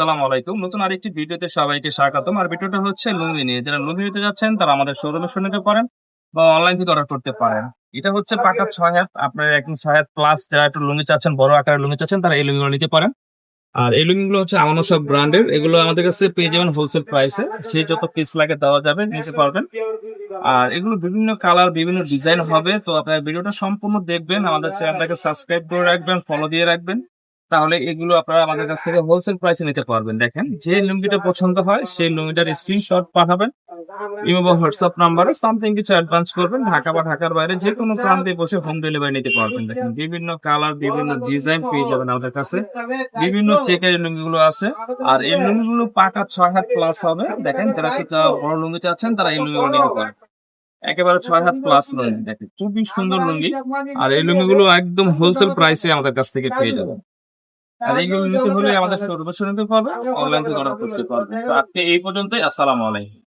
আসসালামু আলাইকুম। নতুন আরেকটি ভিডিওতে সবাইকে স্বাগতম। আর ভিডিওটা হচ্ছে লুঙ্গি নিয়ে যারা লুঙ্গি নিতে যাচ্ছেন, তারা আমাদের শোরুমে শুনে নিতে পারেন বা অনলাইন থেকে অর্ডার করতে পারেন। এটা হচ্ছে পাকা ছয় হাত আপনার একদম ছয় হাত প্লাস যারা একটু লুঙ্গি চাচ্ছেন, বড় আকারের লুঙ্গি চাচ্ছেন, তারা এই লুঙ্গিগুলো নিতে পারেন। আর এই লুঙ্গিগুলো হচ্ছে আমাদের সব ব্র্যান্ডের। এগুলো আমাদের কাছে পেয়ে যাবেন হোলসেল প্রাইসে যে যত পিস লাগে দেওয়া যাবে, নিতে পারবেন। আর এগুলো বিভিন্ন কালার বিভিন্ন ডিজাইন হবে। তো আপনার ভিডিওটা সম্পূর্ণ দেখবেন। আমাদের চ্যানেলটাকে সাবস্ক্রাইব করে রাখবেন ফলো দিয়ে রাখবেন। তাহলে এগুলো আপনারা আমাদের কাছ থেকে হোলসেল প্রাইসে নিতে পারবেন। দেখেন, যে লুঙ্গিটা পছন্দ হয়, সেই লুঙ্গিটার স্ক্রিনশট পাঠাবেন। ইমো বা হোয়াটসঅ্যাপ নাম্বারে সামথিং কিছু অ্যাডভান্স করবেন, ঢাকা বা ঢাকার বাইরে যে কোনো প্রান্তে বসে হোম ডেলিভারি নিতে পারবেন। দেখেন, বিভিন্ন কালার বিভিন্ন ডিজাইন পেয়ে যাবেন আমাদের কাছে। বিভিন্ন থেকে লুঙ্গিগুলো আছে। আর এই লুঙ্গিগুলো পাকা ছয় হাত প্লাস হবে। দেখেন, যারা বড় লুঙ্গি চাচ্ছেন, তারা এই লুঙ্গিগুলো নিতে পারেন একেবারে ছয় হাত প্লাস লুঙ্গি, দেখেন, খুবই সুন্দর লুঙ্গি। আর এই লুঙ্গিগুলো একদম হোলসেল প্রাইসে আমাদের কাছ থেকে পেয়ে যাবেন। আর এইগুলো নিতে হলে আমাদের শোরুমে শুনতে পারবে অনলাইন থেকে অর্ডার করতে পারবে। তো আজকে এই পর্যন্তই আসসালামু আলাইকুম।